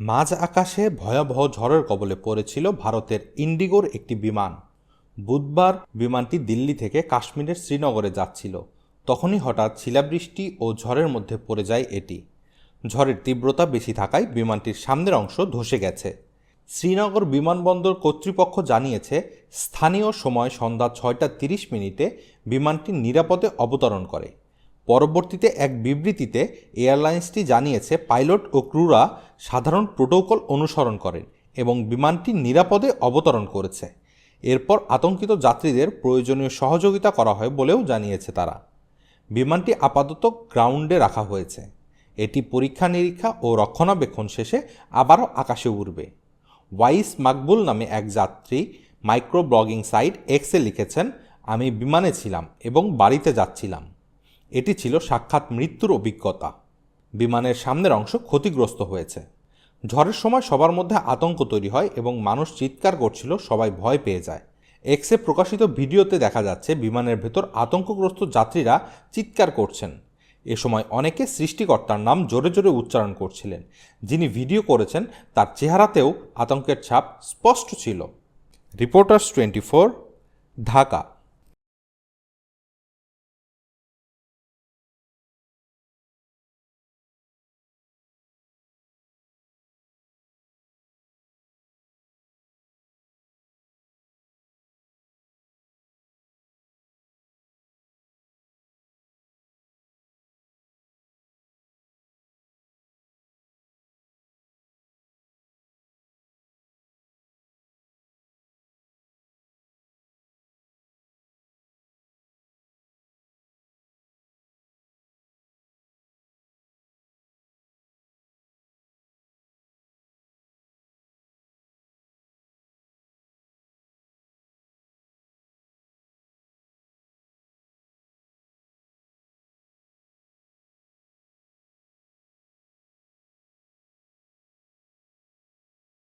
মাঝ আকাশে ভয়াবহ ঝড়ের কবলে পড়েছিল ভারতের ইন্ডিগোর একটি বিমান। বুধবার বিমানটি দিল্লি থেকে কাশ্মীরের শ্রীনগরে যাচ্ছিল। তখনই হঠাৎ শিলাবৃষ্টি ও ঝড়ের মধ্যে পড়ে যায় এটি। ঝড়ের তীব্রতা বেশি থাকায় বিমানটির সামনের অংশ ধসে গেছে। শ্রীনগর বিমানবন্দর কর্তৃপক্ষ জানিয়েছে, স্থানীয় সময় সন্ধ্যা ছয়টা তিরিশ মিনিটে বিমানটি নিরাপদে অবতরণ করে। পরবর্তীতে এক বিবৃতিতে এয়ারলাইন্সটি জানিয়েছে, পাইলট ও ক্রুরা সাধারণ প্রোটোকল অনুসরণ করেন এবং বিমানটি নিরাপদে অবতরণ করেছে। এরপর আতঙ্কিত যাত্রীদের প্রয়োজনীয় সহযোগিতা করা হয় বলেও জানিয়েছে তারা। বিমানটি আপাতত গ্রাউন্ডে রাখা হয়েছে। এটি পরীক্ষা নিরীক্ষা ও রক্ষণাবেক্ষণ শেষে আবারও আকাশে উড়বে। ওয়াইস মাকবুল নামে এক যাত্রী মাইক্রো ব্লগিং সাইট এক্সে লিখেছেন, আমি বিমানে ছিলাম এবং বাড়িতে যাচ্ছিলাম। এটি ছিল সাক্ষাৎ মৃত্যুর অভিজ্ঞতা। বিমানের সামনের অংশ ক্ষতিগ্রস্ত হয়েছে। ঝড়ের সময় সবার মধ্যে আতঙ্ক তৈরি হয় এবং মানুষ চিৎকার করছিল, সবাই ভয় পেয়ে যায়। এক্সে প্রকাশিত ভিডিওতে দেখা যাচ্ছে, বিমানের ভেতর আতঙ্কগ্রস্ত যাত্রীরা চিৎকার করছেন। এ সময় অনেকে সৃষ্টিকর্তার নাম জোরে জোরে উচ্চারণ করছিলেন। যিনি ভিডিও করেছেন, তার চেহারাতেও আতঙ্কের ছাপ স্পষ্ট ছিল। Reporters twenty four, Dhaka.